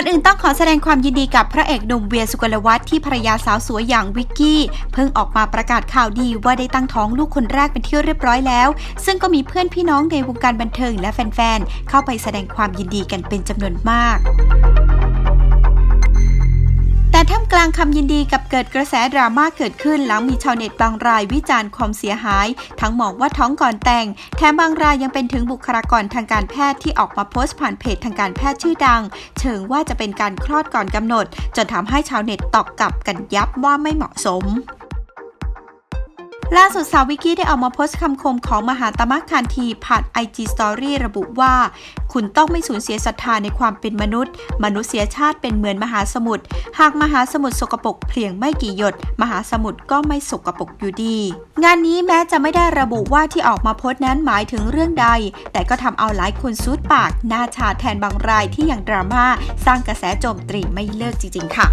ก่อนอื่นต้องขอแสดงความยินดีกับพระเอกหนุ่มเวียสุกลวัฒน์ที่ภรรยาสาวสวยอย่างวิกกี้ เพิ่งออกมาประกาศข่าวดีว่าได้ตั้งท้องลูกคนแรกเป็นที่เรียบร้อยแล้ว ซึ่งก็มีเพื่อนพี่น้องในวงการบันเทิงและแฟนๆ เข้าไปแสดงความยินดีกันเป็นจำนวนมาก กลางคำยินดีกับเกิดกระแสดราม่าเกิดขึ้น หลังมีชาวเน็ตบางรายวิจารณ์ความเสียหาย ทั้งมองว่าท้องก่อนแต่ง แถมบางรายยังเป็นถึงบุคลากรทางการแพทย์ที่ออกมาโพสต์ผ่านเพจทางการแพทย์ชื่อดัง เชิงว่าจะเป็นการคลอดก่อนกำหนด จนทำให้ชาวเน็ตตอกกลับกันยับว่าไม่เหมาะสม ล่าสุดสาววิกกี้ได้ออกมาโพสต์คำคมของมหาตมะคานทีผ่าน IG Story ระบุว่า คุณต้องไม่สูญเสียศรัทธาในความเป็นมนุษย์ มนุษยชาติเป็นเหมือนมหาสมุทรหากมหาสมุทรสกปรกเพียงไม่กี่หยด มหาสมุทรก็ไม่สกปรกอยู่ดี งานนี้แม้จะไม่ได้ระบุว่าที่ออกมาโพสต์นั้นหมายถึงเรื่องใด แต่ก็ทำเอาหลายคนซูดปากหน้าชาแทนบางรายที่ยังดราม่าสร้างกระแสโจมตีไม่เลิกจริงๆค่ะ